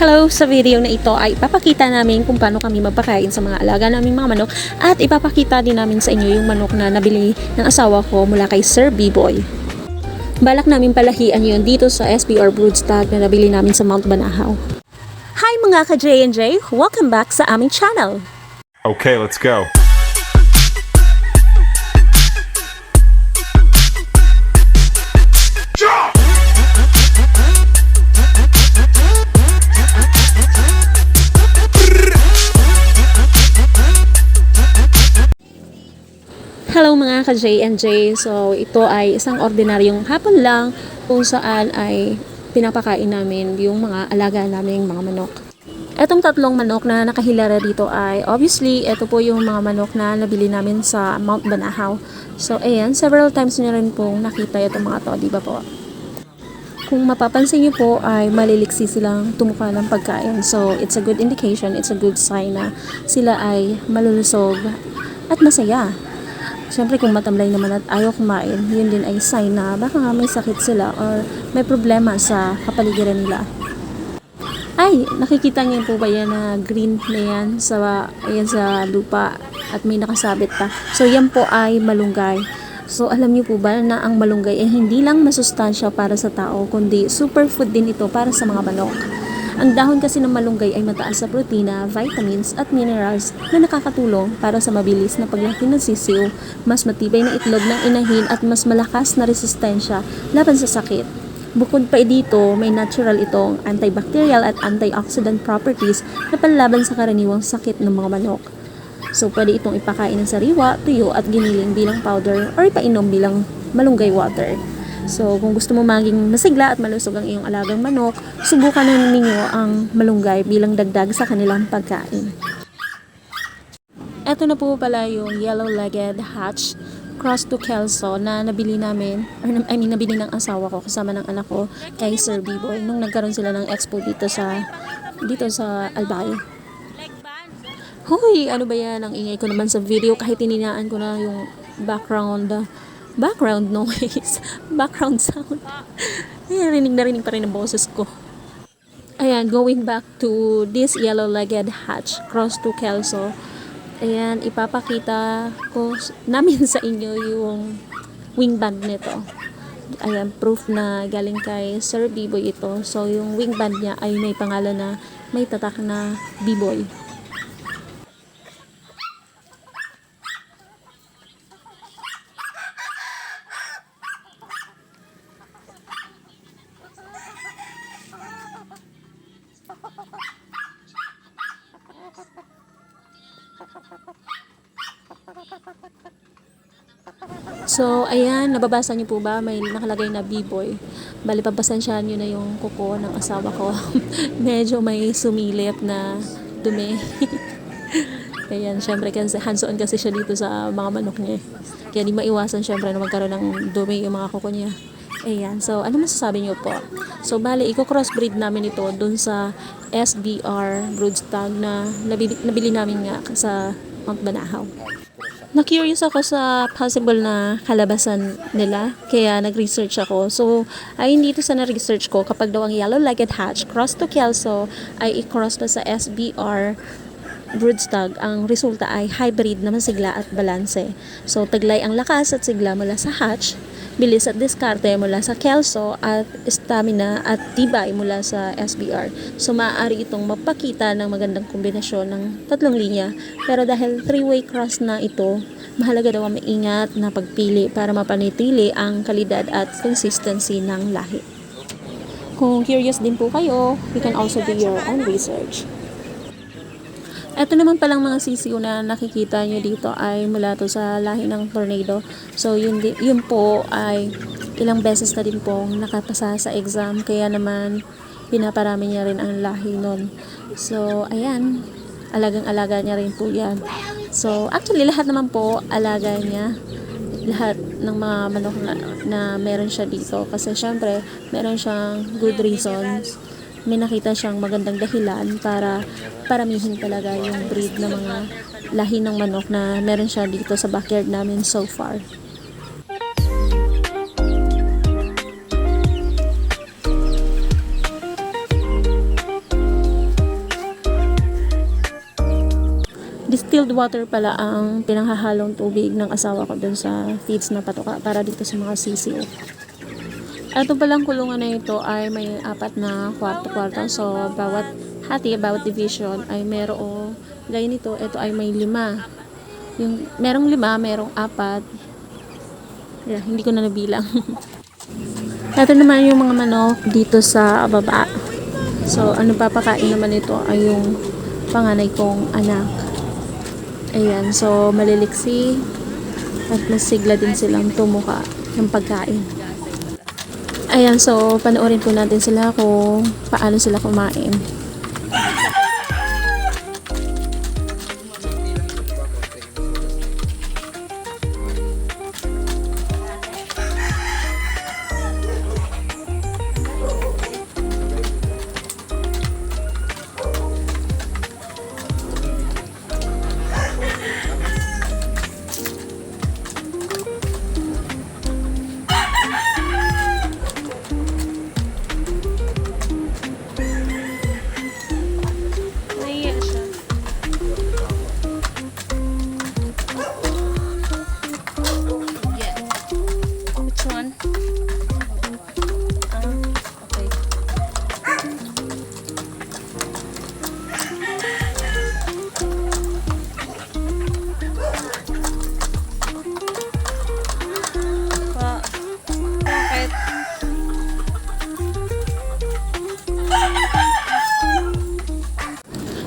Hello! Sa video na ito ay ipapakita namin kung paano kami magpakain sa mga alaga naming mga manok at ipapakita din namin sa inyo yung manok na nabili ng asawa ko mula kay Sir B-Boy. Balak namin palahian yun dito sa SBR Broodstag na nabili namin sa Mount Banahaw. Hi mga ka-J&J! Welcome back sa aming channel! Okay, let's go. Hello mga ka-J&J! So ito ay isang ordinaryong hapon lang kung saan ay pinapakain namin yung mga alaga naming mga manok. Etong tatlong manok na nakahilara dito ay obviously ito po yung mga manok na nabili namin sa Mount Banahaw. So ayan, several times nyo rin pong nakita itong mga to, di ba po? Kung mapapansin nyo po ay maliliksi silang tumuka ng pagkain. So it's a good indication, it's a good sign na sila ay malulusog at masaya. Siyempre kung matamlay naman at ayaw kumain, yun din ay sign na baka nga may sakit sila or may problema sa kapaligiran nila. Ay, nakikita niyo po ba yan na green na yan sa, ayan sa lupa at may nakasabit pa. So yan po ay malunggay. So alam niyo po ba na ang malunggay ay hindi lang masustansya para sa tao kundi superfood din ito para sa mga manok. Ang dahon kasi ng malunggay ay mataas sa protina, vitamins at minerals na nakakatulong para sa mabilis na paglaki ng sisiw, mas matibay na itlog ng inahin at mas malakas na resistensya laban sa sakit. Bukod pa dito, may natural itong antibacterial at antioxidant properties na panlaban sa karaniwang sakit ng mga manok. So, pwede itong ipakain ng sariwa, tuyo at giniling bilang powder or ipainom bilang malunggay water. So, kung gusto mo maging masigla at malusog ang iyong alagang manok, subukan na ninyo ang malunggay bilang dagdag sa kanilang pagkain. Ito na po pala yung yellow-legged hatch cross to Kelso na nabili namin, or I mean, nabili ng asawa ko kasama ng anak ko kay Sir B-Boy nung nagkaroon sila ng expo dito sa dito sa Albay. Hoy, ano ba yan? Ang ingay ko naman sa video kahit tininaan ko na yung background background noise, background sound. Ayan, rinig na rinig pa rin ang boses ko. Ayan, going back to this yellow-legged hatch cross to Kelso. Ayan, ipapakita ko namin sa inyo yung wing band nito. Ayan, proof na galing kay Sir B-Boy ito. So, yung wing band niya ay may pangalan na may tatak na B-Boy. So, ayan, nababasa niyo po ba? May nakalagay na B-boy. Bali, papasensyahan niyo na yung kuko ng asawa ko. Medyo may sumilip na dumi. ayan, syempre hands-on kasi siya dito sa mga manok niya. Kaya di maiwasan syempre na magkaroon ng dumi yung mga kuko niya. Ayan, so ano masasabi niyo po? So, bali, i-crossbreed namin ito dun sa SBR Broodstag na nabili, nabili namin nga sa Mount Banahaw. Na-curious ako sa possible na kalabasan nila, kaya nag-research ako. So, ay dito sa na-research ko, kapag daw ang yellow-legged hatch cross to Kelso ay i-cross pa sa SBR broodstag, ang resulta ay hybrid na masigla at balanse. So, taglay ang lakas at sigla mula sa hatch, bilis at diskarte mula sa Kelso at stamina at tibay mula sa SBR. So, maaari itong magpakita ng magandang kombinasyon ng tatlong linya. Pero dahil three-way cross na ito, mahalaga daw ang maingat na pagpili para mapanitili ang kalidad at consistency ng lahi. Kung curious din po kayo, you can also do your own research. Ito naman palang mga sisiw na nakikita nyo dito ay mula to sa lahi ng tornado. So yun, yun po ay ilang beses na din pong nakapasa sa exam. Kaya naman pinaparami niya rin ang lahi nun. So ayan, alagang-alaga niya rin po yan. So actually lahat naman po alaga niya lahat ng mga manok na, na meron siya dito kasi syempre meron siyang good reasons may nakita siyang magandang dahilan para paramihin talaga yung breed ng mga lahi ng manok na meron siya dito sa backyard namin so far. distilled water pala ang pinanghahalong tubig ng asawa ko dun sa feeds na patoka para dito sa mga sisiw. Ito palang kulungan na ito ay may apat na kwarto-kwarto. So, bawat hati, bawat division ay merong, gaya nito, ito ay may lima. Yung, merong lima, merong apat. Yeah, hindi ko na nabilang. ito naman yung mga manok dito sa baba. So, ano papakain naman ito ay yung panganay kong anak. Ayan, so maliliksi at masigla din silang tumuka ng pagkain. Ayan, so panoorin po natin sila kung paano sila kumain.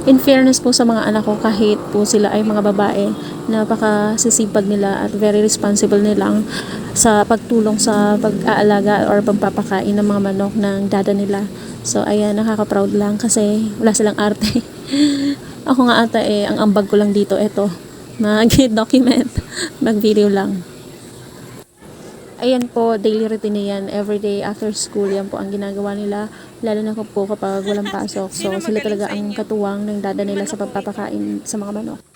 In fairness po sa mga anak ko, kahit po sila ay mga babae, napakasisipag nila at very responsible nilang sa pagtulong sa pag-aalaga or pagpapakain ng mga manok ng dada nila. So, ayan, nakaka-proud lang kasi wala silang arte. Ako nga ata eh, ang ambag ko lang dito, eto, mag-document, mag-video lang. Ayan po, daily routine yan. Everyday after school, yan po ang ginagawa nila. Lalo na po kapag walang pasok. So, sila talaga ang katuwang ng dada nila sa pagpapakain sa mga manok.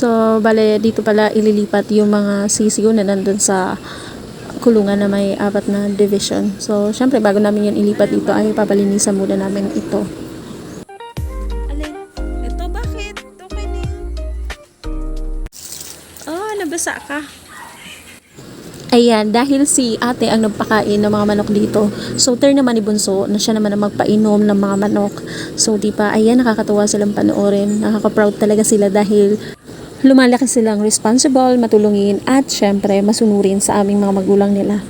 So, bale, dito pala ililipat yung mga sisiyo na nandun sa kulungan na may apat na division. So, syempre, bago namin yan ilipat dito, ay papalinisan muna namin ito. Alin? Ito, bakit? Okay na yan. Oh, nabasa ka. Ayan, dahil si ate ang nagpakain ng mga manok dito, so turn naman ni Bunso na siya naman ang magpainom ng mga manok. So, di ba, ayan, nakakatuwa silang panoorin. Nakaka-proud talaga sila dahil lumalaki silang responsible, matulungin, at syempre, masunurin sa aming mga magulang nila.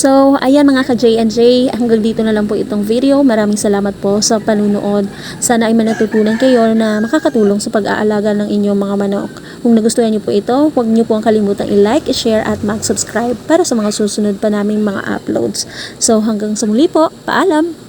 So, ayan mga ka-J&J, hanggang dito na lang po itong video. Maraming salamat po sa panunood. Sana ay manatutunan kayo na makakatulong sa pag-aalaga ng inyong mga manok. Kung nagustuhan niyo po ito, huwag niyo po ang kalimutang i-like, i-share at mag-subscribe para sa mga susunod pa naming mga uploads. So, hanggang sa muli po, paalam!